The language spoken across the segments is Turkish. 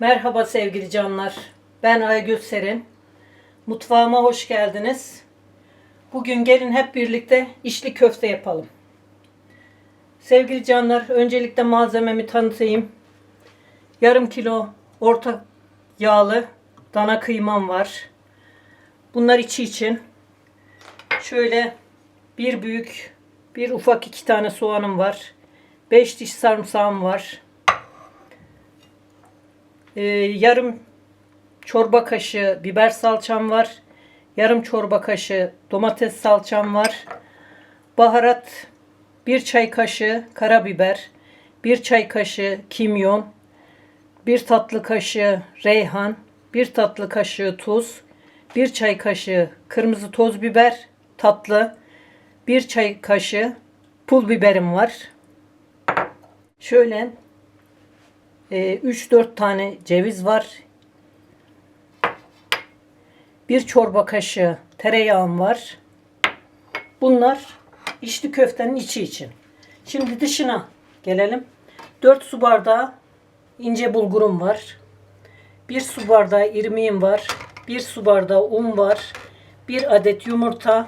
Merhaba sevgili canlar. Ben Aygül Serin. Mutfağıma hoş geldiniz. Bugün gelin hep birlikte içli köfte yapalım. Sevgili canlar, öncelikle malzememi tanıtayım. Yarım kilo orta yağlı dana kıymam var. Bunlar içi için. Şöyle bir büyük, bir ufak iki tane soğanım var. Beş diş sarımsağım var. Ee, yarım çorba kaşığı biber salçam var. Yarım çorba kaşığı domates salçam var. Baharat bir çay kaşığı karabiber, bir çay kaşığı kimyon, bir tatlı kaşığı reyhan, bir tatlı kaşığı tuz, bir çay kaşığı kırmızı toz biber tatlı, bir çay kaşığı pul biberim var. Şöyle 3-4 tane ceviz var. Bir çorba kaşığı tereyağım var. Bunlar içli köftenin içi için. Şimdi dışına gelelim. 4 su bardağı ince bulgurum var. 1 su bardağı irmiğim var. 1 su bardağı un var. 1 adet yumurta.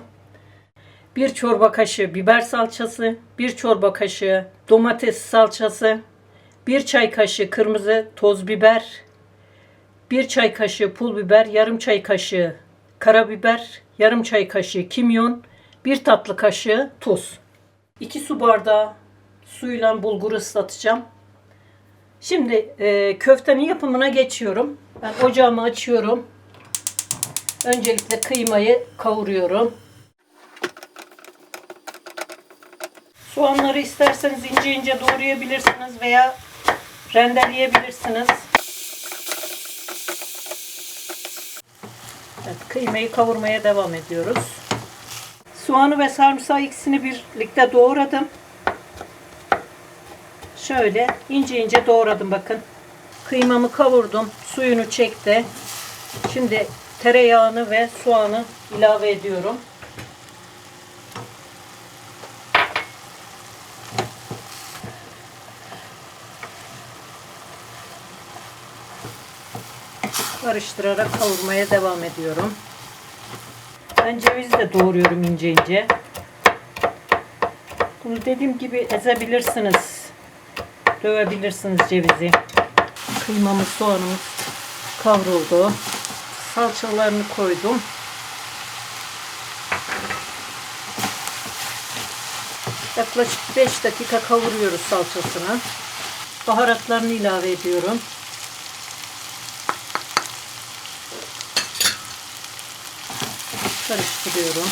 1 çorba kaşığı biber salçası. 1 çorba kaşığı domates salçası. 1 çay kaşığı kırmızı toz biber. 1 çay kaşığı pul biber. Yarım çay kaşığı karabiber. Yarım çay kaşığı kimyon. 1 tatlı kaşığı tuz. 2 su bardağı suyla bulguru ıslatacağım. Şimdi e, köftenin yapımına geçiyorum. Ben ocağımı açıyorum. Öncelikle kıymayı kavuruyorum. Soğanları isterseniz ince ince doğrayabilirsiniz veya rendeleyebilirsiniz. Evet, kıymayı kavurmaya devam ediyoruz. Soğanı ve sarımsağı ikisini birlikte doğradım. Şöyle ince ince doğradım bakın. Kıymamı kavurdum. Suyunu çekti. Şimdi tereyağını ve soğanı ilave ediyorum. Karıştırarak kavurmaya devam ediyorum. Ben cevizi de doğruyorum ince ince. Bunu dediğim gibi ezebilirsiniz. Dövebilirsiniz cevizi. Kıymamız, soğanımız kavruldu. Salçalarını koydum. Yaklaşık 5 dakika kavuruyoruz salçasını. Baharatlarını ilave ediyorum. Karıştırıyorum.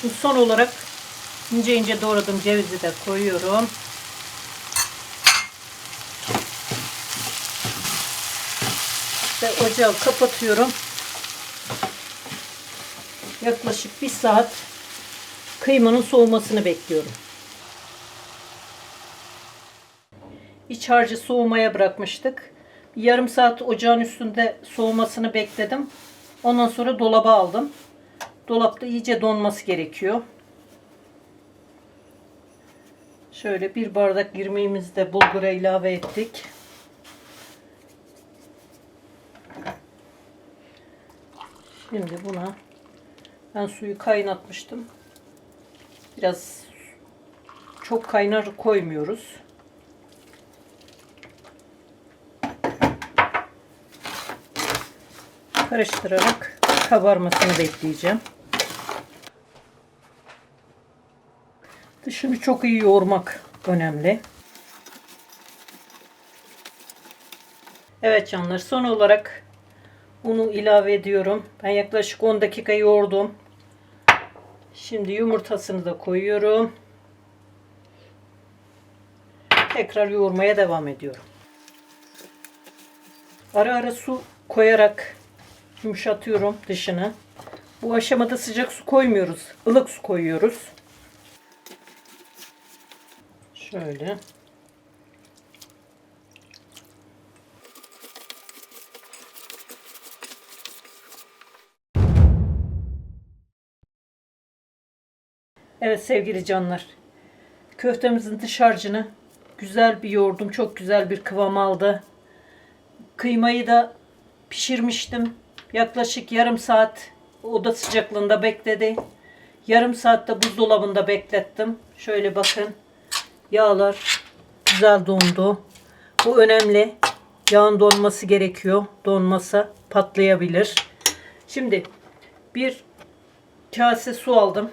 Şimdi son olarak ince ince doğradığım cevizi de koyuyorum. Ve ocağı kapatıyorum. Yaklaşık bir saat kıymanın soğumasını bekliyorum. İç harcı soğumaya bırakmıştık. Yarım saat ocağın üstünde soğumasını bekledim. Ondan sonra dolaba aldım. Dolapta iyice donması gerekiyor. Şöyle bir bardak irmiğimizi de bulgura ilave ettik. Şimdi buna ben suyu kaynatmıştım. Biraz çok kaynar koymuyoruz. Karıştırarak kabarmasını bekleyeceğim. Dışını çok iyi yoğurmak önemli. Evet canlar son olarak unu ilave ediyorum. Ben yaklaşık 10 dakika yoğurdum. Şimdi yumurtasını da koyuyorum. Tekrar yoğurmaya devam ediyorum. Ara ara su koyarak yumuşatıyorum dışını. Bu aşamada sıcak su koymuyoruz. ılık su koyuyoruz. Şöyle. Evet sevgili canlar. Köftemizin dış harcını güzel bir yoğurdum. Çok güzel bir kıvam aldı. Kıymayı da pişirmiştim. Yaklaşık yarım saat oda sıcaklığında bekledi. Yarım saatte buzdolabında beklettim. Şöyle bakın. Yağlar güzel dondu. Bu önemli. Yağın donması gerekiyor. Donmasa patlayabilir. Şimdi bir kase su aldım.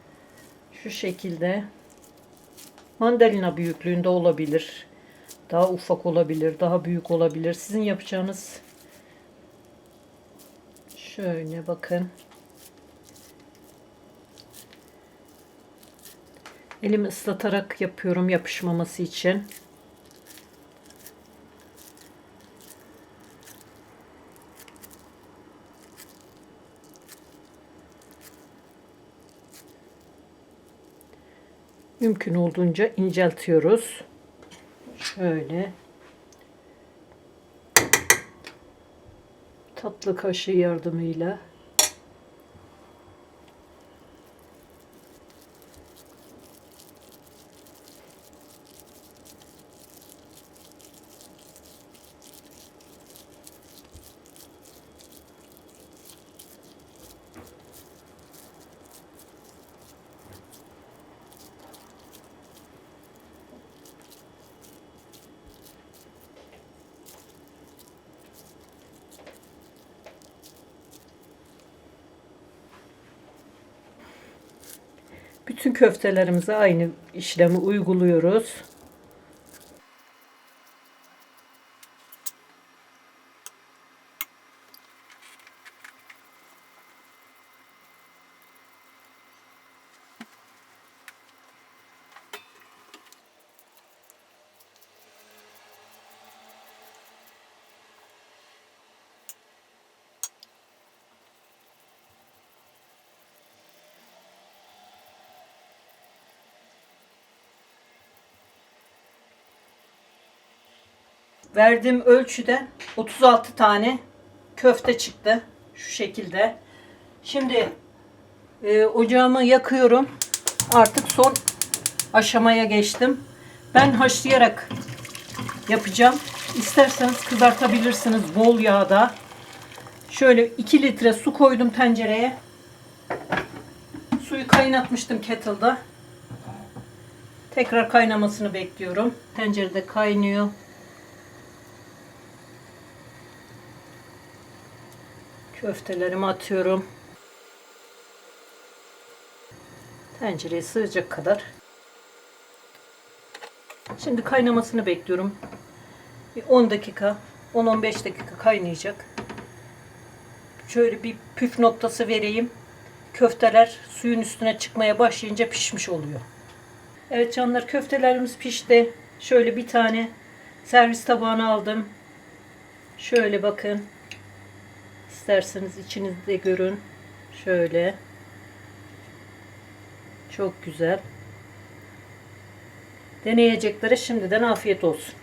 Şu şekilde. Mandalina büyüklüğünde olabilir. Daha ufak olabilir, daha büyük olabilir. Sizin yapacağınız şöyle bakın. Elimi ıslatarak yapıyorum yapışmaması için. Mümkün olduğunca inceltiyoruz. Şöyle. Tatlı kaşığı yardımıyla. Bütün köftelerimize aynı işlemi uyguluyoruz. Verdiğim ölçüde 36 tane köfte çıktı. Şu şekilde. Şimdi e, ocağımı yakıyorum. Artık son aşamaya geçtim. Ben haşlayarak yapacağım. İsterseniz kızartabilirsiniz bol yağda. Şöyle 2 litre su koydum tencereye. Suyu kaynatmıştım kettle'da. Tekrar kaynamasını bekliyorum. Tencerede kaynıyor. Köftelerimi atıyorum. Tencereye sığacak kadar. Şimdi kaynamasını bekliyorum. Bir 10 dakika, 10-15 dakika kaynayacak. Şöyle bir püf noktası vereyim. Köfteler suyun üstüne çıkmaya başlayınca pişmiş oluyor. Evet canlar köftelerimiz pişti. Şöyle bir tane servis tabağına aldım. Şöyle bakın. İsterseniz içinizde görün. Şöyle. Çok güzel. Deneyeceklere şimdiden afiyet olsun.